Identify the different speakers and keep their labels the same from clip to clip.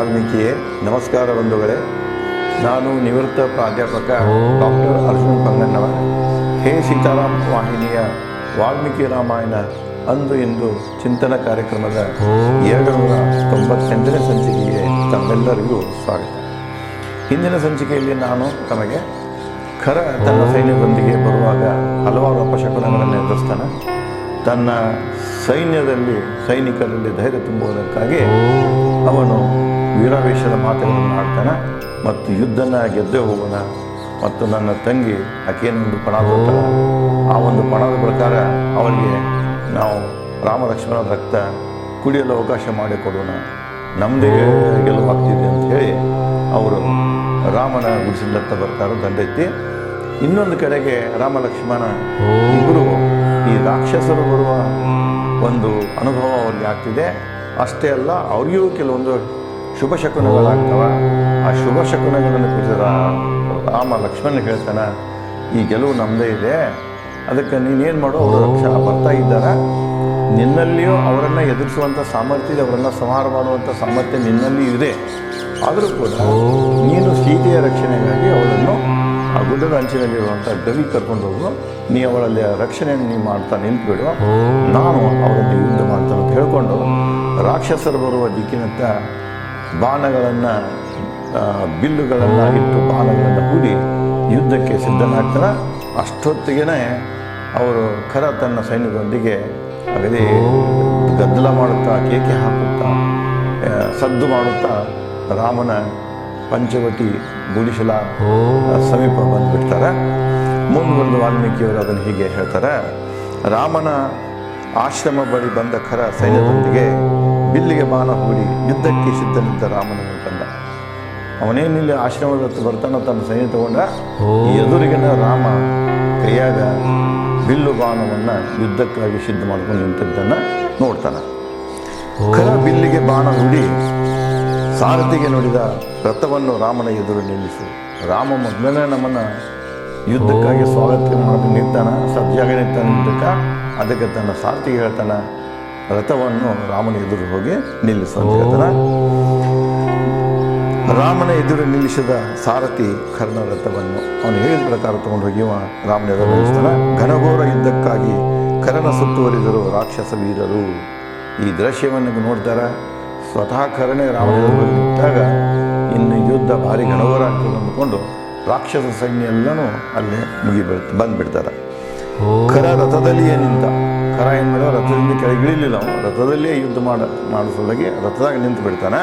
Speaker 1: ವಾಲ್ಮೀಕಿಯೇ ನಮಸ್ಕಾರ ಬಂಧುಗಳೇ. ನಾನು ನಿವೃತ್ತ ಪ್ರಾಧ್ಯಾಪಕ ಡಾಕ್ಟರ್ ಅರ್ಜುನ್ ಪಂಗಣ್ಣವ ಹೇ ಸೀತಾರಾಮ್ ವಾಹಿನಿಯ ವಾಲ್ಮೀಕಿ ರಾಮಾಯಣ ಅಂದು ಎಂದು ಚಿಂತನ ಕಾರ್ಯಕ್ರಮದ ಎರಡು ನೂರ ತೊಂಬತ್ತೆಂಟನೇ ಸಂಚಿಕೆಗೆ ತಮ್ಮೆಲ್ಲರಿಗೂ ಸ್ವಾಗತ. ಹಿಂದಿನ ಸಂಚಿಕೆಯಲ್ಲಿ ನಾನು ತಮಗೆ ಖರ ತನ್ನ ಸೈನ್ಯದೊಂದಿಗೆ ಬರುವಾಗ ಹಲವಾರು ಅಪಶಕುನಗಳನ್ನು ಎದುರಿಸ್ತಾನೆ. ತನ್ನ ಸೈನ್ಯದಲ್ಲಿ ಸೈನಿಕರಲ್ಲಿ ಧೈರ್ಯ ತುಂಬುವುದಕ್ಕಾಗಿ ಅವನು ವೀರಾವೇಶದ ಮಾತುಗಳನ್ನು ಆಡ್ತಾನೆ ಮತ್ತು ಯುದ್ಧನ ಗೆದ್ದೇ ಹೋಗೋಣ. ಮತ್ತು ನನ್ನ ತಂಗಿ ಆಕೆಯನ್ನೊಂದು ಪಣ ಆ ಒಂದು ಪಣದ ಪ್ರಕಾರ ಅವರಿಗೆ ನಾವು ರಾಮ ಲಕ್ಷ್ಮಣ ರಕ್ತ ಕುಡಿಯಲು ಅವಕಾಶ ಮಾಡಿಕೊಡೋಣ ನಮ್ಮದೇ ಗೆಲುವಾಗ್ತಿದೆ ಅಂತ ಹೇಳಿ ಅವರು ರಾಮನ ಗುಡಿಸಿಲತ್ತ ಬರ್ತಾರೆ ದಂಡೆತ್ತಿ ಇನ್ನೊಂದು ಕಡೆಗೆ ರಾಮ ಲಕ್ಷ್ಮಣ ಇಬ್ಬರು ಈ ರಾಕ್ಷಸರು ಬರುವ ಒಂದು ಅನುಭವ ಅವ್ರಿಗೆ ಆಗ್ತಿದೆ. ಅಷ್ಟೇ ಅಲ್ಲ, ಅವ್ರಿಗೂ ಕೆಲವೊಂದು ಶುಭ ಶಕುನಗಳಾಗ್ತವ. ಆ ಶುಭ ಶಕುನಗಳನ್ನು ಕುರಿತ ರಾಮ ಲಕ್ಷ್ಮಣ ಹೇಳ್ತಾನೆ, ಈ ಗೆಲುವು ನಮ್ಮದೇ ಇದೆ. ಅದಕ್ಕೆ ನೀನೇನು ಮಾಡೋ, ಅವರು ಲಕ್ಷ ಬರ್ತಾ ಇದ್ದಾರೆ. ನಿನ್ನಲ್ಲಿಯೂ ಅವರನ್ನು ಎದುರಿಸುವಂಥ ಸಾಮರ್ಥ್ಯ ಇದೆ, ಅವರನ್ನು ಸಂಹಾರ ಮಾಡುವಂಥ ಸಾಮರ್ಥ್ಯ ನಿನ್ನಲ್ಲಿ ಇದೆ. ಆದರೂ ಕೂಡ ನೀನು ಸೀತೆಯ ರಕ್ಷಣೆಗಾಗಿ ಅವಳನ್ನು ಆ ಗುಡ್ಡದ ಅಂಚಿನಲ್ಲಿರುವಂಥ ಗವಿ ಕರ್ಕೊಂಡು ಹೋಗು. ನೀ ಅವಳಲ್ಲಿ ರಕ್ಷಣೆಯನ್ನು ನೀ ಮಾಡ್ತಾ ನಿಂತ್ಬಿಡು. ನಾನು ಅವರನ್ನು ಯುದ್ಧ ಮಾಡ್ತಾನೆ ಅಂತ ಹೇಳ್ಕೊಂಡು ರಾಕ್ಷಸರು ಬರುವ ದಿಕ್ಕಿನತ್ತ ಬಾಣಗಳನ್ನು ಬಿಲ್ಲುಗಳನ್ನು ಇಟ್ಟು ಬಾಣಗಳನ್ನು ಹೂಡಿ ಯುದ್ಧಕ್ಕೆ ಸಿದ್ಧನಾಗ್ತಾರೆ. ಅಷ್ಟೊತ್ತಿಗೆ ಅವರು ಖರ ತನ್ನ ಸೈನ್ಯದೊಂದಿಗೆ ಅಗದೇ ಗದ್ದಲ ಮಾಡುತ್ತಾ, ಕೇಕೆ ಹಾಕುತ್ತಾ ಸದ್ದು ಮಾಡುತ್ತಾ ರಾಮನ ಪಂಚವಟಿ ಗುಡಿಸಲ ಸಮೀಪ ಬಂದುಬಿಡ್ತಾರೆ. ಮುಂದುವರೆದು ವಾಲ್ಮೀಕಿಯವರು ಅದನ್ನು ಹೀಗೆ ಹೇಳ್ತಾರೆ. ರಾಮನ ಆಶ್ರಮ ಬಳಿ ಬಂದ ಖರ ಸೈನ್ಯದೊಂದಿಗೆ ಬಿಲ್ಲಿಗೆ ಬಾಣ ಹೂಡಿ ಯುದ್ಧಕ್ಕೆ ಸಿದ್ಧನಿದ್ದ ರಾಮನನ್ನು ಕಂಡ. ಅವನೇನಿಲ್ಲಿ ಆಶ್ರಮದ ಬರ್ತಾನ ತನ್ನ ಸೈನ್ಯ ತಗೊಂಡ? ಎದುರಿಗಿನ ರಾಮ ಕೈಯಾಗ ಬಿಲ್ಲು ಬಾಣವನ್ನು ಯುದ್ಧಕ್ಕಾಗಿ ಸಿದ್ಧ ಮಾಡ್ಕೊಂಡು ನಿಂತಿದ್ದನ್ನು ನೋಡ್ತಾನೆ. ಕರ ಬಿಲ್ಲಿಗೆ ಬಾಣ ಹೂಡಿ ಸಾರಥಿಗೆ ನೋಡಿದ ರಥವನ್ನು ರಾಮನ ಎದುರು ನಿಲ್ಲಿಸು. ರಾಮ ಮೊದಲನೇ ನಮ್ಮನ್ನು ಯುದ್ಧಕ್ಕಾಗಿ ಸ್ವಾಗತ ಮಾಡಿ ನಿಂತಾನ ಸಜ್ಜಾಗ ನಿಂತಾನ ಅದಕ್ಕೆ ತನ್ನ ಸಾರಥಿಗೆ ಹೇಳ್ತಾನೆ ರಥವನ್ನು ರಾಮನ ಎದುರು ಹೋಗಿ ನಿಲ್ಲಿಸುವಂತ ರಾಮನ ಎದುರು ನಿಲ್ಲಿಸಿದ ಸಾರಥಿ ಕರ್ಣ ರಥವನ್ನು ಅವನು ಹೇಳಿದ ಪ್ರಕಾರ ತಗೊಂಡು ಹೋಗಿ ರಾಮನ ಎದುರು ನಿಲ್ಲಿಸ್ತಾನೆ. ಘನಘೋರ ಯುದ್ಧಕ್ಕಾಗಿ ಕರನ ಸುತ್ತುವರಿದರು ರಾಕ್ಷಸ ವೀರರು. ಈ ದೃಶ್ಯವನ್ನು ನೋಡ್ತಾರೆ? ಸ್ವತಃ ಕರಣೆ ರಾಮನ ಎದುರು ನಿಂತಾಗ ಇನ್ನು ಯುದ್ಧ ಭಾರಿ ಘನಘೋರ ಆಗ್ತದೆ ಅಂದ್ಕೊಂಡು ರಾಕ್ಷಸ ಸೈನ್ಯ ಎಲ್ಲನೂ ಅಲ್ಲೇ ಮುಗಿಬಿಡ್ತ ಬಂದ್ಬಿಡ್ತಾರೆ. ಕರ ರಥದಲ್ಲಿಯೇ ನಿಂತ ಖರ ಏನು ಮಾಡಿದ ರಥದಿಂದ ಕೆಳಗಿಳಿಲಿಲ್ಲ ಅವನು. ರಥದಲ್ಲೇ ಯುದ್ಧ ಮಾಡ ಮಾಡಿಸೋದಾಗಿ ರಥದಾಗ ನಿಂತು ಬಿಡ್ತಾನೆ.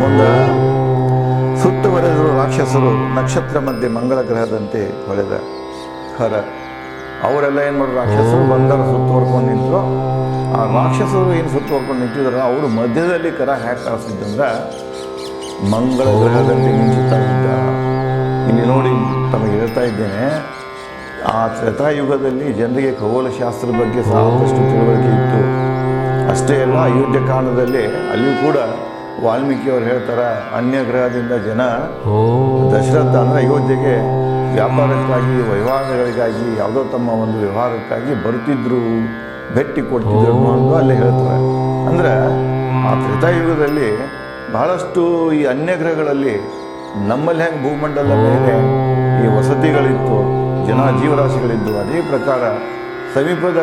Speaker 1: ಮುಂದೆ ಸುತ್ತುವರೆದರು ರಾಕ್ಷಸರು ನಕ್ಷತ್ರ ಮಧ್ಯೆ ಮಂಗಳ ಗ್ರಹದಂತೆ ಹೊಳೆದ ಖರ ಅವರೆಲ್ಲ ಏನು ಮಾಡಿದ್ರು ರಾಕ್ಷಸರು ಬಂದರ ಸುತ್ತುವರ್ಕೊಂಡು ನಿಂತರು. ಆ ರಾಕ್ಷಸರು ಏನು ಸುತ್ತುವರ್ಕೊಂಡು ನಿಂತಿದ್ರು ಅವರು ಮಧ್ಯದಲ್ಲಿ ಕರ ಹ್ಯಾಕ್ ಕಾಣಿಸ್ತಿದ್ದಂದ್ರೆ ಮಂಗಳ ಗ್ರಹದಲ್ಲಿ ಇದ್ದ ಇಲ್ಲಿ ನೋಡಿ, ತಮಗೆ ಹೇಳ್ತಾ ಇದ್ದೇನೆ ಆ ತ್ರೇತಾಯುಗದಲ್ಲಿ ಜನರಿಗೆ ಖಗೋಳಶಾಸ್ತ್ರದ ಬಗ್ಗೆ ಸಾಕಷ್ಟು ತಿಳುವಳಿಕೆ ಇತ್ತು. ಅಷ್ಟೇ ಅಲ್ಲ ಅಯೋಧ್ಯ ಕಾಂಡದಲ್ಲಿ ಅಲ್ಲಿಯೂ ಕೂಡ ವಾಲ್ಮೀಕಿಯವರು ಹೇಳ್ತಾರೆ ಅನ್ಯ ಗ್ರಹದಿಂದ ಜನ ದಶರಥ ಅಂದರೆ ಅಯೋಧ್ಯೆಗೆ ವ್ಯಾಪಾರಕ್ಕಾಗಿ ವ್ಯವಹಾರಗಳಿಗಾಗಿ ಯಾವುದೋ ತಮ್ಮ ಒಂದು ವ್ಯವಹಾರಕ್ಕಾಗಿ ಬರ್ತಿದ್ರು ಭೇಟಿ ಕೊಡ್ತಿದ್ರು ಅನ್ನೋದು ಅಲ್ಲೇ ಹೇಳ್ತಾರೆ. ಅಂದರೆ ಆ ತ್ರೇತಾಯುಗದಲ್ಲಿ ಬಹಳಷ್ಟು ಈ ಅನ್ಯ ಗ್ರಹಗಳಲ್ಲಿ ನಮ್ಮಲ್ಲಿ ಹೆಂಗೆ ಭೂಮಂಡಲದ ಮೇಲೆ ಈ ವಸತಿಗಳಿತ್ತು ಜನ ಜೀವರಾಶಿಗಳಿದ್ದು ಅದೇ ಪ್ರಕಾರ ಸಮೀಪದ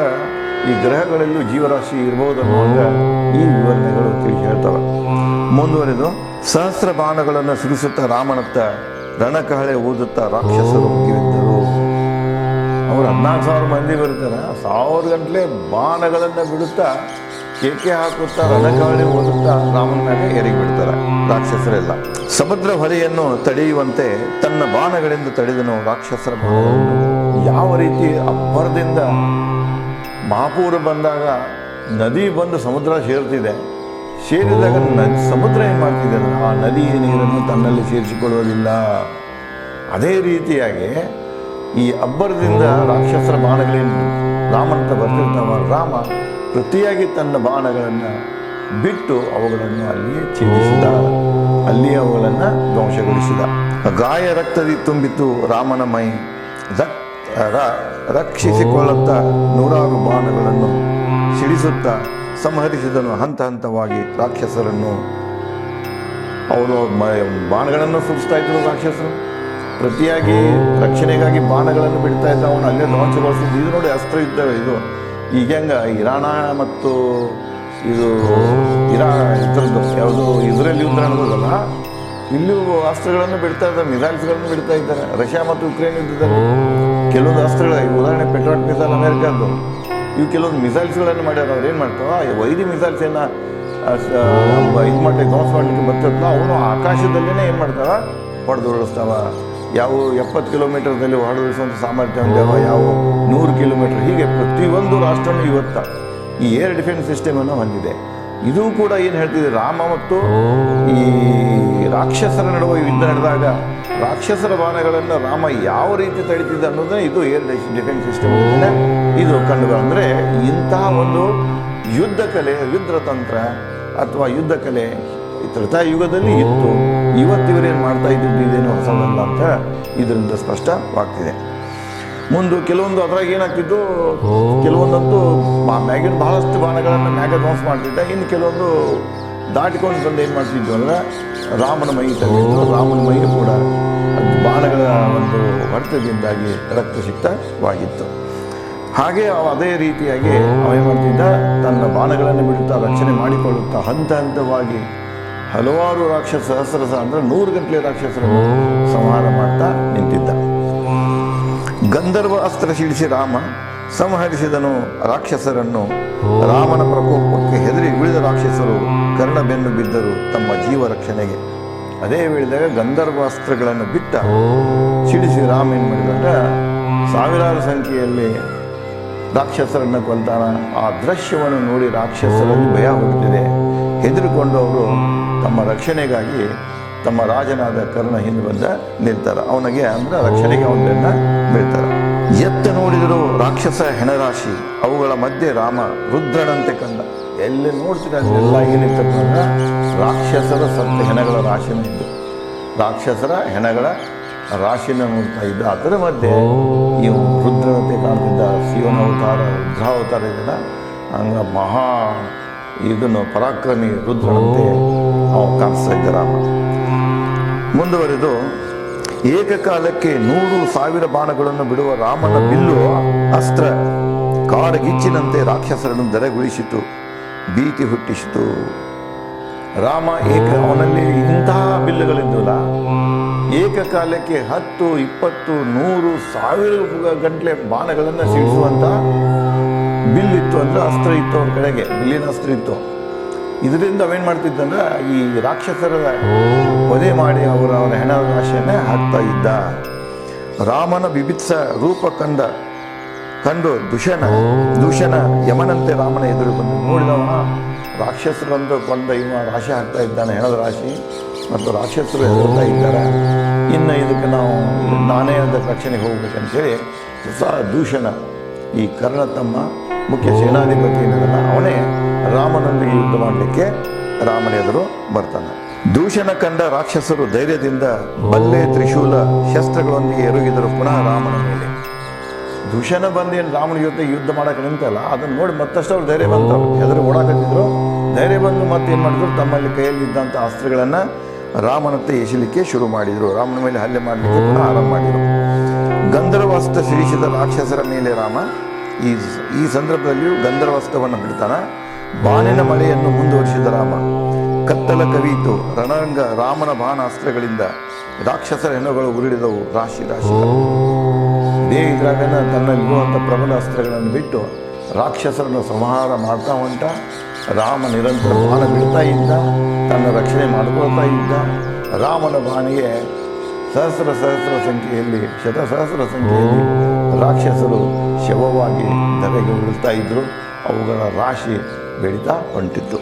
Speaker 1: ಈ ಗ್ರಹಗಳಲ್ಲೂ ಜೀವರಾಶಿ ಇರಬಹುದು ಅನ್ನುವಾಗ ಈ ವಿವರಣೆಗಳು ತಿಳಿಸಿ ಹೇಳ್ತವೆ ಮುಂದುವರೆದು ಸಹಸ್ರ ಬಾಣಗಳನ್ನು ಸಿಡಿಸುತ್ತಾ ರಾಮನತ್ತ ರಣಕಹಳೆ ಓದುತ್ತಾ ರಾಕ್ಷಸರು ಹೋಗಿರುತ್ತರು ಅವರು ಹದಿನಾಲ್ಕು ಸಾವಿರ ಮಂದಿ ಬರ್ತಾರೆ ಸಾವಿರ ಗಂಟಲೆ ಬಾಣಗಳನ್ನು ಬಿಡುತ್ತಾ ಕೇಕೆ ಹಾಕುತ್ತಾ ರಣಕಹಳೆ ಓದುತ್ತಾ ರಾಮನ ಮೇಲೆ ಎರಿಗೆ ಬಿಡ್ತಾರೆ ರಾಕ್ಷಸರೆಲ್ಲ. ಸಮುದ್ರ ಹೊರೆಯನ್ನು ತಡೆಯುವಂತೆ ತನ್ನ ಬಾಣಗಳಿಂದ ತಡೆದನು ರಾಕ್ಷಸರ ಯಾವ ರೀತಿ ಅಬ್ಬರದಿಂದ ಮಹಾಪೂರ ಬಂದಾಗ ನದಿ ಬಂದು ಸಮುದ್ರ ಸೇರ್ತಿದೆ, ಸೇರಿದಾಗ ನದಿ, ಸಮುದ್ರ ಏನು ಮಾಡ್ತಿದೆ ಆ ನದಿಯ ನೀರನ್ನು ತನ್ನಲ್ಲಿ ಸೇರಿಸಿಕೊಳ್ಳುವುದಿಲ್ಲ. ಅದೇ ರೀತಿಯಾಗಿ ಈ ಅಬ್ಬರದಿಂದ ರಾಕ್ಷಸರ ಬಾಣಗಳೇನು ರಾಮಂತ ಬರ್ತಿರ್ತಾವ ರಾಮ ಪ್ರತಿಯಾಗಿ ತನ್ನ ಬಾಣಗಳನ್ನು ಬಿಟ್ಟು ಅವುಗಳನ್ನು ಅಲ್ಲಿಯೇ ಛೇದಿಸಿದ. ಅಲ್ಲಿಯೇ ಅವುಗಳನ್ನು ಧ್ವಂಸಗೊಳಿಸಿದ. ಗಾಯ ರಕ್ತದಿ ತುಂಬಿತು ರಾಮನ ಮೈ. ರಕ್ ರಕ್ಷಿಸಿಕೊಳ್ಳುತ್ತಾ ನೂರಾರು ಬಾಣಗಳನ್ನು ಸಿಡಿಸುತ್ತಾ ಸಂಹರಿಸಿದನು ಹಂತ ಹಂತವಾಗಿ ರಾಕ್ಷಸರನ್ನು. ಅವನು ಬಾಣಗಳನ್ನು ಸುರಿಸ್ತಾ ಇದ್ರು ರಾಕ್ಷಸರು. ಪ್ರತಿಯಾಗಿ ರಕ್ಷಣೆಗಾಗಿ ಬಾಣಗಳನ್ನು ಬಿಡ್ತಾ ಇದ್ದ ಅವನು ಅಲ್ಲೇ ಧ್ವಂಸಗೊಳಿಸಿದ್ದು ಇದು ನೋಡಿ ಅಸ್ತ್ರ ಯುದ್ಧ ಇದು. ಈಗ ಹೆಂಗೆ ಇರಾಣ ಮತ್ತು ಇದು ಇರಾ ಇದ್ರದ್ದು ಯಾವುದು ಇಸ್ರೇಲ್ ಯುದ್ಧ ನಡೆದದಲ್ಲ ಇಲ್ಲೂ ಅಸ್ತ್ರಗಳನ್ನು ಬಿಡ್ತಾ ಇದ್ದಾರೆ, ಮಿಸೈಲ್ಸ್ಗಳನ್ನು ಬಿಡ್ತಾ ಇದ್ದಾರೆ. ರಷ್ಯಾ ಮತ್ತು ಯುಕ್ರೇನ್ ಯುದ್ಧದಲ್ಲಿ ಕೆಲವೊಂದು ಅಸ್ತ್ರಗಳ, ಈಗ ಉದಾಹರಣೆ ಪೆಟ್ರೋಟ್ ಮಿಸೈಲ್ ಅಮೆರಿಕದ್ದು. ಇವು ಕೆಲವೊಂದು ಮಿಸೈಲ್ಸ್ಗಳನ್ನು ಮಾಡ್ಯಾರ, ಅವ್ರು ಏನು ಮಾಡ್ತಾವ ವೈರಿ ಮಿಸೈಲ್ಸ್ ಏನ ಇದು ಮಾಡಿ ಧ್ವಂಸ ಮಾಡಲಿಕ್ಕೆ ಬರ್ತಿರ್ತಲ್ಲ ಅವನು ಆಕಾಶದಲ್ಲೇ ಏನು ಮಾಡ್ತಾವ ಹೊಡೆದು ಉರುಳಿಸ್ತಾವ. ಯಾವ ಎಪ್ಪತ್ತು ಕಿಲೋಮೀಟರ್ದಲ್ಲಿ ಹೊರಡಿಸುವಂಥ ಸಾಮರ್ಥ್ಯ ಹೊಂದ್ಯಾವ ಯಾವ ನೂರು ಕಿಲೋಮೀಟರ್ ಹೀಗೆ ಪ್ರತಿಯೊಂದು ರಾಷ್ಟ್ರನೂ ಇವತ್ತ ಈ ಏರ್ ಡಿಫೆನ್ಸ್ ಸಿಸ್ಟಮನ್ನು ಹೊಂದಿದೆ. ಇದು ಕೂಡ ಏನು ಹೇಳ್ತಿದೆ ರಾಮ ಮತ್ತು ಈ ರಾಕ್ಷಸರ ನಡುವೆ ಯುದ್ಧ ನಡೆದಾಗ ರಾಕ್ಷಸರ ಬಾಣಗಳನ್ನು ರಾಮ ಯಾವ ರೀತಿ ತಡಿತಿದ್ದ ಅನ್ನೋದನ್ನ ಇದು ಏರ್ ಡಿಫೆನ್ಸ್ ಸಿಸ್ಟಮ್ ಇದು ಕಂಡು ಅಂದರೆ ಇಂತಹ ಒಂದು ಯುದ್ಧ ಕಲೆ ಯುದ್ಧ ತಂತ್ರ ಅಥವಾ ಯುದ್ಧ ಕಲೆ ಈ ತ್ರೇತಾಯುಗದಲ್ಲಿ ಇತ್ತು. ಇವತ್ತಿವರೇನು ಮಾಡ್ತಾ ಇದ್ದಿದ್ದು ಇದೇನು ಹೊಸದಲ್ಲ ಅಂತ ಇದರಿಂದ ಸ್ಪಷ್ಟವಾಗ್ತಿದೆ. ಮುಂದೆ ಕೆಲವೊಂದು ಅದ್ರಾಗ ಏನಾಗ್ತಿತ್ತು ಕೆಲವೊಂದಂತೂ ಮ್ಯಾಗಿನ ಬಹಳಷ್ಟು ಬಾಣಗಳನ್ನು ಮ್ಯಾಗ ಧ್ವಂಸ ಮಾಡ್ತಿದ್ದ. ಇನ್ನು ಕೆಲವೊಂದು ದಾಟಿಕೊಂಡು ಬಂದು ಏನು ಮಾಡ್ತಿದ್ವು ಅಂದರೆ ರಾಮನ ಮೈ ತಗೊಂಡು ರಾಮನ ಮೈ ಕೂಡ ಅದು ಬಾಣಗಳ ಒಂದು ಹೊಡೆತದಿಂದಾಗಿ ರಕ್ತಸಿಕ್ತವಾಗಿತ್ತು. ಹಾಗೆ ಅವ ಅದೇ ರೀತಿಯಾಗಿ ಅವ ಮಾಡ್ತಿದ್ದ ತನ್ನ ಬಾಣಗಳನ್ನು ಬಿಡುತ್ತಾ ರಕ್ಷಣೆ ಮಾಡಿಕೊಳ್ಳುತ್ತಾ ಹಂತ ಹಂತವಾಗಿ ಹಲವಾರು ರಾಕ್ಷಸ ಸಹಸ್ರಸ ಅಂದ್ರೆ ನೂರು ಗಂಟಲೆ ರಾಕ್ಷಸರನ್ನು ಸಂಹಾರ ಮಾಡ್ತಾ ನಿಂತಿದ್ದ ಗಂಧರ್ವ ಅಸ್ತ್ರ ಸಿಡಿಸಿ ರಾಮ, ಸಂಹರಿಸಿದನು ರಾಕ್ಷಸರನ್ನು ರಾಮನ ಪ್ರಕೋಪಕ್ಕೆ ಹೆದರಿ ಉಳಿದ ರಾಕ್ಷಸರು ಕರ್ಣ ಬೆನ್ನು ಬಿದ್ದರು ತಮ್ಮ ಜೀವ ರಕ್ಷಣೆಗೆ. ಅದೇ ವೇಳೆದಾಗ ಗಂಧರ್ವ ಅಸ್ತ್ರಗಳನ್ನು ಬಿಟ್ಟ ಸಿಡಿಸಿ ರಾಮ ಏನು ಮಾಡಿದಂದ್ರೆ ಸಾವಿರಾರು ಸಂಖ್ಯೆಯಲ್ಲಿ ರಾಕ್ಷಸರನ್ನು ಕೊಲ್ತಾನ. ಆ ದೃಶ್ಯವನ್ನು ನೋಡಿ ರಾಕ್ಷಸರಲ್ಲಿ ಭಯ ಹುಟ್ಟಿದೆ ಹೆದರಿಕೊಂಡು ಅವರು ತಮ್ಮ ರಕ್ಷಣೆಗಾಗಿ ತಮ್ಮ ರಾಜನಾದ ಕರ್ಣ ಹಿಂದೆ ಬಂದ ನಿಲ್ತಾರ. ಅವನಿಗೆ ಅಂದ್ರೆ ರಕ್ಷಣೆಗೆ ಅವನನ್ನ ಬೀಳ್ತಾರ ಎತ್ತ ನೋಡಿದರು ರಾಕ್ಷಸ ಹೆಣರಾಶಿ, ಅವುಗಳ ಮಧ್ಯೆ ರಾಮ ರುದ್ರನಂತೆ ಕಂಡ. ಎಲ್ಲಿ ನೋಡ್ತೀರ ಅದೆಲ್ಲ ಏನಿತ್ತಪ್ಪ ರಾಕ್ಷಸರ ಸತ್ತ ಹೆಣಗಳ ರಾಶಿನ ರಾಕ್ಷಸರ ಹೆಣಗಳ ರಾಶಿನ ನೋಡ್ತಾ ಇದ್ದ. ಅದರ ಮಧ್ಯೆ ಇವು ರುದ್ರನಂತೆ ಕಾಣ್ತಿದ್ದ. ಶಿವನ ಅವತಾರ, ರುದ್ರಾವತಾರ ಇದೆಯಲ್ಲ ಹಂಗ ಮಹಾ ಇದನ್ನು ಪರಾಕ್ರಮಿ ರುದ್ರಂತೆ ಅವ ಕಾಣಿಸ್ತಾ ಇದ್ದ ರಾಮ. ಮುಂದುವರೆದು ಏಕಕಾಲಕ್ಕೆ ನೂರು ಸಾವಿರ ಬಾಣಗಳನ್ನು ಬಿಡುವ ರಾಮನ ಬಿಲ್ಲು ಅಸ್ತ್ರ ಕಾಡಗಿಚ್ಚಿನಂತೆ ರಾಕ್ಷಸರನ್ನು ದರೆಗೊಳಿಸಿತು ಭೀತಿ ಹುಟ್ಟಿಸಿತು. ರಾಮ ಏಕ ಅವನಲ್ಲಿ ಇಂತಹ ಬಿಲ್ಲುಗಳಿದ್ದಲ್ಲ. ಏಕಕಾಲಕ್ಕೆ ಹತ್ತು ಇಪ್ಪತ್ತು ನೂರು ಸಾವಿರ ಗಂಟಲೆ ಬಾಣಗಳನ್ನು ಸಿಡಿಸುವಂತ ಬಿಲ್ ಇತ್ತು ಅಂದ್ರೆ ಅಸ್ತ್ರ ಇತ್ತು ಅವ್ರ ಕಡೆಗೆ, ಬಿಲ್ಲಿನ ಅಸ್ತ್ರ ಇತ್ತು. ಇದರಿಂದ ಅವೇನು ಮಾಡ್ತಿದ್ದಂದ್ರೆ ಈ ರಾಕ್ಷಸರ ವಧೆ ಮಾಡಿ ಅವರ ಅವರ ಹೆಣ ರಾಶಿಯನ್ನೇ ಹಾಕ್ತಾ ಇದ್ದ. ರಾಮನ ಬಿಭಿತ್ಸ ರೂಪ ಕಂಡ, ಕಂಡು ದುಷನ ದೂಷಣ ಯಮನಂತೆ ರಾಮನ ಎದುರು ಬಂದು ನೋಡಿದವ ರಾಕ್ಷಸರಂದು ಕೊಂಡ ಇವ ರಾಶಿ ಹಾಕ್ತಾ ಇದ್ದಾನೆ ಹೆಣದ ರಾಶಿ ಮತ್ತು ರಾಕ್ಷಸರು ಎದುರ್ತಾ ಇದ್ದಾರೆ. ಇನ್ನು ಇದಕ್ಕೆ ನಾವು ನಾನೇ ಅಂತ ರಕ್ಷಣೆಗೆ ಹೋಗ್ಬೇಕಂತೇಳಿ ಸ ದೂಷಣ ಈ ಕರ್ಣ ತಮ್ಮ ಮುಖ್ಯ ಸೇನಾಧಿಪತಿ ಏನಿದಲ್ಲ ಅವನೇ ರಾಮನೊಂದಿಗೆ ಯುದ್ಧ ಮಾಡಲಿಕ್ಕೆ ರಾಮನ ಎದುರು ಬರ್ತಾನೆ. ದೂಷಣ ಕಂಡ ರಾಕ್ಷಸರು ಧೈರ್ಯದಿಂದ ಬಲ್ಲೆ ತ್ರಿಶೂಲ ಶಸ್ತ್ರಗಳೊಂದಿಗೆ ಎರಗಿದರು ಪುನಃ ರಾಮನ ಮೇಲೆ. ದೂಷಣ ಬಂದು ಏನು ರಾಮನ ಜೊತೆ ಯುದ್ಧ ಮಾಡಕ್ಕೆ ನಿಂತಲ್ಲ ಅದನ್ನ ನೋಡಿ ಮತ್ತಷ್ಟು ಅವ್ರು ಧೈರ್ಯ ಬಂತು ಎದುರು ಓಡಾಕತ್ತಿದ್ರು ಧೈರ್ಯ ಬಂದು ಮತ್ತೆ ಏನು ಮಾಡಿದ್ರು? ತಮ್ಮಲ್ಲಿ ಕೈಯಲ್ಲಿ ಇದ್ದಂಥ ಅಸ್ತ್ರಗಳನ್ನು ರಾಮನತ್ತ ಎಸಲಿಕ್ಕೆ ಶುರು ಮಾಡಿದರು. ರಾಮನ ಮೇಲೆ ಹಲ್ಲೆ ಮಾಡಲಿಕ್ಕೆ ಪುನಃ ಆರಂಭ ಮಾಡಿದರು. ಗಂಧರ್ವಾಸ್ತ್ರ ಸಿಡಿಸಿದ ರಾಕ್ಷಸರ ಮೇಲೆ ರಾಮ ಈ ಈ ಸಂದರ್ಭದಲ್ಲಿಯೂ ಗಂಧರ್ವಸ್ತ್ರವನ್ನು ಬಿಡ್ತಾನ. ಬಾಣಿನ ಮಳೆಯನ್ನು ಮುಂದುವರಿಸಿದ ರಾಮ. ಕತ್ತಲ ಕವಿಯಿತು. ರಣರಂಗ ರಾಮನ ಬಾಣಾಸ್ತ್ರಗಳಿಂದ ರಾಕ್ಷಸರ ಹೆಣ್ಣುಗಳು ಉರುಳಿದವು. ರಾಶಿ ರಾಶಿ. ಇದ್ರಾಗನ ತನ್ನಲ್ಲಿರುವಂಥ ಪ್ರಬಲ ಅಸ್ತ್ರಗಳನ್ನು ಬಿಟ್ಟು ರಾಕ್ಷಸರನ್ನು ಸಂಹಾರ ಮಾಡ್ತಾ ಹೊಂಟ ರಾಮ ನಿರಂತರ ಬಾಣ ಬಿಡ್ತಾ ಇದ್ದ. ತನ್ನ ರಕ್ಷಣೆ ಮಾಡ್ಕೊಳ್ತಾ ಇದ್ದ. ರಾಮನ ಬಾಣಿಗೆ ಸಹಸ್ರ ಸಹಸ್ರ ಸಂಖ್ಯೆಯಲ್ಲಿ ಶತಸಹಸ್ರ ಸಂಖ್ಯೆಯಲ್ಲಿ ರಾಕ್ಷಸರು ಶವವಾಗಿ ತಲೆಗೆ ಉಳಿತಾ ಇದ್ದರು ಅವುಗಳ ರಾಶಿ ಬೆಳೀತಾ ಹೊಂಟಿತ್ತು.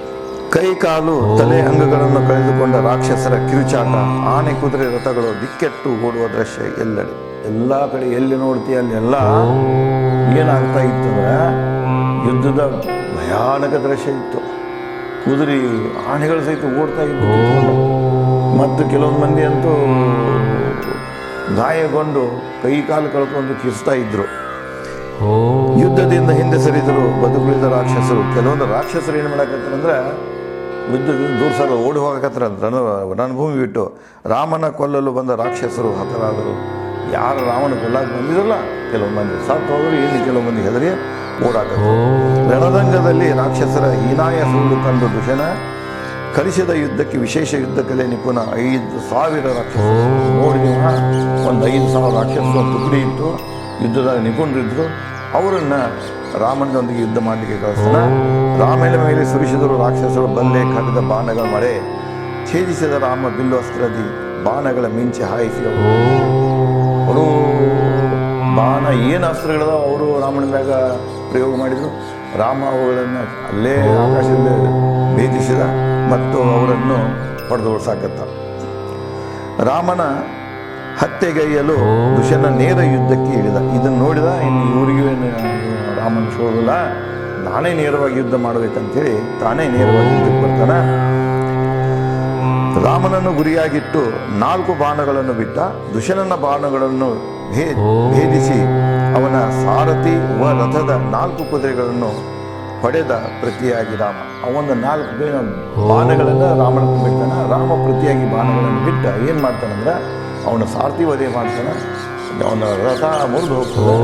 Speaker 1: ಕೈ ಕಾಲು ತಲೆ ಅಂಗಗಳನ್ನು ಕಳೆದುಕೊಂಡ ರಾಕ್ಷಸರ ಕಿರುಚಾಟ ಆನೆ ಕುದುರೆ ರಥಗಳು ದಿಕ್ಕೆಟ್ಟು ಓಡುವ ದೃಶ್ಯ ಎಲ್ಲೆಡೆ. ಎಲ್ಲ ಕಡೆ ಎಲ್ಲಿ ನೋಡ್ತೀಯ ಅಲ್ಲೆಲ್ಲ ಏನಾಗ್ತಾ ಇತ್ತು ಅಂದರೆ ಯುದ್ಧದ ಭಯಾನಕ ದೃಶ್ಯ ಇತ್ತು. ಕುದುರೆ ಆನೆಗಳು ಸಹಿತ ಓಡ್ತಾ ಇತ್ತು ಮತ್ತು ಕೆಲವೊಂದು ಮಂದಿ ಅಂತೂ ಗಾಯಗೊಂಡು ಕೈ ಕಾಲು ಕಳ್ಕೊಂಡು ಕಿರ್ಸ್ತಾ ಇದ್ರು. ಯುದ್ಧದಿಂದ ಹಿಂದೆ ಸರಿದರು ಬದುಕುಳಿದ ರಾಕ್ಷಸರು. ಕೆಲವೊಂದು ರಾಕ್ಷಸರು ಏನು ಮಾಡಕತ್ತಾರಂದ್ರೆ ಯುದ್ಧದಿಂದ ದೂರ ಸರ ಓಡಿ ಹೋಗಕತ್ರ ರಣ ರಣಭೂಮಿ ಬಿಟ್ಟು. ರಾಮನ ಕೊಲ್ಲಲು ಬಂದ ರಾಕ್ಷಸರು ಹತರಾದರು. ಯಾರು ರಾಮನ ಕೊಲ್ಲಕ್ಕೆ ಬಂದಿರಲ್ಲ ಕೆಲವು ಮಂದಿ. ಸತ್ತು ಹೋದ್ರು ಇನ್ನು ಕೆಲವು ಮಂದಿ ಹೆದರಿ ಓಡಾಕ ರಣರಂಗದಲ್ಲಿ ರಾಕ್ಷಸರ ಹೀನಾಯ ಸುಳ್ಳು ಕಂಡು ದುಷನ ಕಲಿಸಿದ ಯುದ್ಧಕ್ಕೆ, ವಿಶೇಷ ಯುದ್ಧಕ್ಕೆ ನಿಪುಣ ಐದು ಸಾವಿರ ರಾಕ್ಷಸ ಒಂದು ಐದು ಸಾವಿರ ರಾಕ್ಷಸರು ತುಕಡಿ ಇತ್ತು ಯುದ್ಧದಾಗ ನಿಪುಣರಿದ್ದರು ಅವರನ್ನು ರಾಮನೊಂದಿಗೆ ಯುದ್ಧ ಮಾಡಲಿಕ್ಕೆ ಕಳಿಸ್ತಾನ. ರಾಮನ ಮೇಲೆ ಸುರಿಸಿದರು ರಾಕ್ಷಸರು ಬಲ್ಲೆ ಕಡಿದ ಬಾಣಗಳ ಮಳೆ. ಛೇದಿಸಿದ ರಾಮ ಬಿಲ್ಲು ಅಸ್ತ್ರದಿ ಬಾಣಗಳ ಮಿಂಚಿ ಹಾಯಿಸಿ ಅವರು ಬಾಣ ಏನು ಅಸ್ತ್ರಗಳದ ಅವರು ರಾಮನ ಪ್ರಯೋಗ ಮಾಡಿದರು. ರಾಮ ಅವುಗಳನ್ನು ಅಲ್ಲೇ ಆಕಾಶದಲ್ಲಿ ಭೇದಿಸಿದ. ಮತ್ತು ಅವರನ್ನು ಹೊಡೆದು ಸಾಕತ್ತ. ರಾಮನ ಹತ್ಯೆಗೈಯಲು ದುಷ್ಯನ ನೇರ ಯುದ್ಧಕ್ಕೆ ಇಳಿದ. ಇದನ್ನು ನೋಡಿದ ಇನ್ನು ಇವರಿಗೂ ಏನು ರಾಮನ ಶೋಧಲ್ಲ ನಾನೇ ನೇರವಾಗಿ ಯುದ್ಧ ಮಾಡಬೇಕಂತೇಳಿ ತಾನೇ ನೇರವಾಗಿ ಯುದ್ಧಕ್ಕೆ ಬರ್ತಾನ. ರಾಮನನ್ನು ಗುರಿಯಾಗಿಟ್ಟು ನಾಲ್ಕು ಬಾಣಗಳನ್ನು ಬಿಟ್ಟ. ದುಶನನ ಬಾಣಗಳನ್ನು ಭೇ- ಭೇದಿಸಿ ಅವನ ಸಾರಥಿ ವ ರಥದ ನಾಲ್ಕು ಕುದುರೆಗಳನ್ನು ಹೊಡೆದ ಪ್ರತಿಯಾಗಿ ರಾಮ. ಅವನ ನಾಲ್ಕು ಬಾಣಗಳನ್ನು ರಾಮನ ಬಿಡ್ತಾನೆ ರಾಮ ಪ್ರತಿಯಾಗಿ ಬಾಣಗಳನ್ನು ಬಿಟ್ಟ ಏನು ಮಾಡ್ತಾನಂದ್ರೆ ಅವನ ಸಾರ್ಥಿ ವಧೆ ಮಾಡ್ತಾನೆ. ಅವನ ರಥ ಮುರಿದು ಹೋಗ್ತದೆ.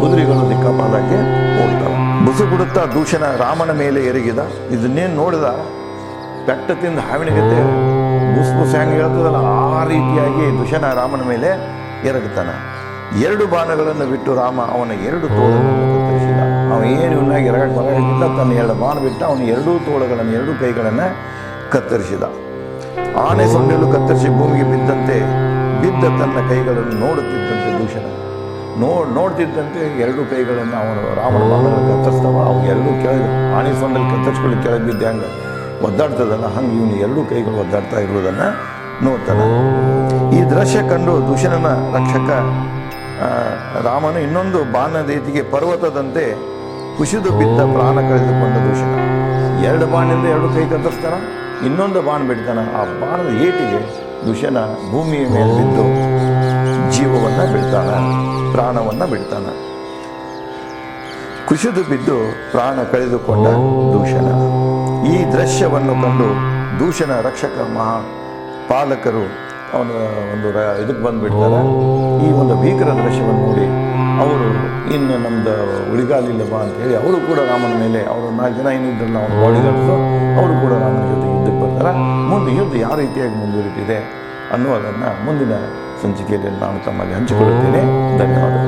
Speaker 1: ಕುದುರೆಗಳು ದಿಕ್ಕಾಪಾಲಕ್ಕೆ ಹೋಗ್ತಾವೆ. ಬುಸು ಬಿಡುತ್ತಾ ದೂಷಣ ರಾಮನ ಮೇಲೆ ಎರಗಿದ. ಇದನ್ನೇನು ನೋಡಿದ? ಬೆಟ್ಟ ತಿಂದ ಹಾವಿನಗತ್ತೆ ಬುಸ್ ಬುಸ್ ಹೆಂಗೆ ಹೇಳ್ತದಲ್ಲ, ಆ ರೀತಿಯಾಗಿ ದುಷನ ರಾಮನ ಮೇಲೆ ಎರಗುತ್ತಾನೆ ಎರಡು ಬಾಣಗಳನ್ನು ಬಿಟ್ಟು ರಾಮ ಅವನ ಎರಡು ತೋಳುಗಳನ್ನು ಕತ್ತರಿಸಿದ ಅವನು ಏನು ಇವನಾಗಿ ಎರಡು ತನ್ನ ಎರಡು ಬಾಣ ಬಿಟ್ಟು ಅವನ ಎರಡೂ ತೋಳುಗಳನ್ನು ಎರಡೂ ಕೈಗಳನ್ನು ಕತ್ತರಿಸಿದ. ಆನೆ ಸೊಂಡೆಲು ಕತ್ತರಿಸಿ ಭೂಮಿಗೆ ಬಿದ್ದಂತೆ ಬಿದ್ದ ತನ್ನ ಕೈಗಳನ್ನು ನೋಡುತ್ತಿದ್ದಂತೆ ದೂಷಣ. ನೋ ನೋಡ್ತಿದ್ದಂತೆ ಎರಡು ಕೈಗಳನ್ನು ಅವನು ರಾಮನ ಬಾಣಗಳನ್ನು ಕತ್ತರಿಸ್ತಾವ ಅವು ಎರಡೂ ಕೆಳಗೆ ಆನೆ ಸೊಂಡಲ್ಲಿ ಕತ್ತರಿಸ್ಕೊಳ್ಳಿ ಕೆಳಗೆ ಬಿದ್ದೆ ಹಂಗೆ ಒದ್ದಾಡ್ತದಲ್ಲ ಹಂಗೆ ಇವನು ಎರಡೂ ಕೈಗಳು ಒದ್ದಾಡ್ತಾ ಇರುವುದನ್ನು ನೋಡ್ತಾನೆ. ಈ ದೃಶ್ಯ ಕಂಡು ದೂಷಣನ ರಕ್ಷಕ ರಾಮನು ಇನ್ನೊಂದು ಬಾಣದೇತಿಗೆ ಪರ್ವತದಂತೆ ಕುಸಿದು ಬಿದ್ದ ಪ್ರಾಣ ಕಳೆದುಕೊಂಡ ದೂಷಣ ಎರಡು ಬಾಣದಿಂದ ಎರಡು ಕೈ ಕತ್ತರಿಸ್ತಾನ ಇನ್ನೊಂದು ಬಾಣ ಬಿಡ್ತಾನ. ಆ ಬಾಣದ ಏಟಿಗೆ ದುಷನ ಭೂಮಿಯ ಮೇಲೆ ಬಿದ್ದು ಜೀವವನ್ನ ಬಿಡ್ತಾನ, ಪ್ರಾಣವನ್ನ ಬಿಡ್ತಾನ. ಕುಸಿದು ಬಿದ್ದು ಪ್ರಾಣ ಕಳೆದುಕೊಂಡ ದೂಷಣ ಈ ದೃಶ್ಯವನ್ನು ಕಂಡು ದೂಷಣ ರಕ್ಷಕ ಮಹಾ ಪಾಲಕರು ಅವನ ಒಂದು ಇದಕ್ಕೆ ಬಂದುಬಿಡ್ತಾರೆ. ಈ ಒಂದು ಭೀಕರ ದೃಶ್ಯವನ್ನು ನೋಡಿ ಅವರು, ಇನ್ನು ನಮ್ದು ಅಂತ ಅಂತೇಳಿ ಅವರು ಕೂಡ ರಾಮನ ಮೇಲೆ, ಅವರು ನಾಲ್ಕು ಜನ ಏನಿದ್ರು ಅವನು ಬಾಡಿಗಾರ್ಡ್ಸು ಅವರು ಕೂಡ ರಾಮನ ಜೊತೆ ಯುದ್ಧಕ್ಕೆ ಬರ್ತಾರೆ. ಮುಂದೆ ಯುದ್ಧ ಯಾವ ರೀತಿಯಾಗಿ ಮುಂದುವರಿತಿದೆ ಅನ್ನೋದನ್ನು ಮುಂದಿನ ಸಂಚಿಕೆಯಲ್ಲಿ ನಾನು ತಮ್ಮಲ್ಲಿ ಹಂಚಿಕೊಳ್ಳುತ್ತೇನೆ. ಧನ್ಯವಾದಗಳು.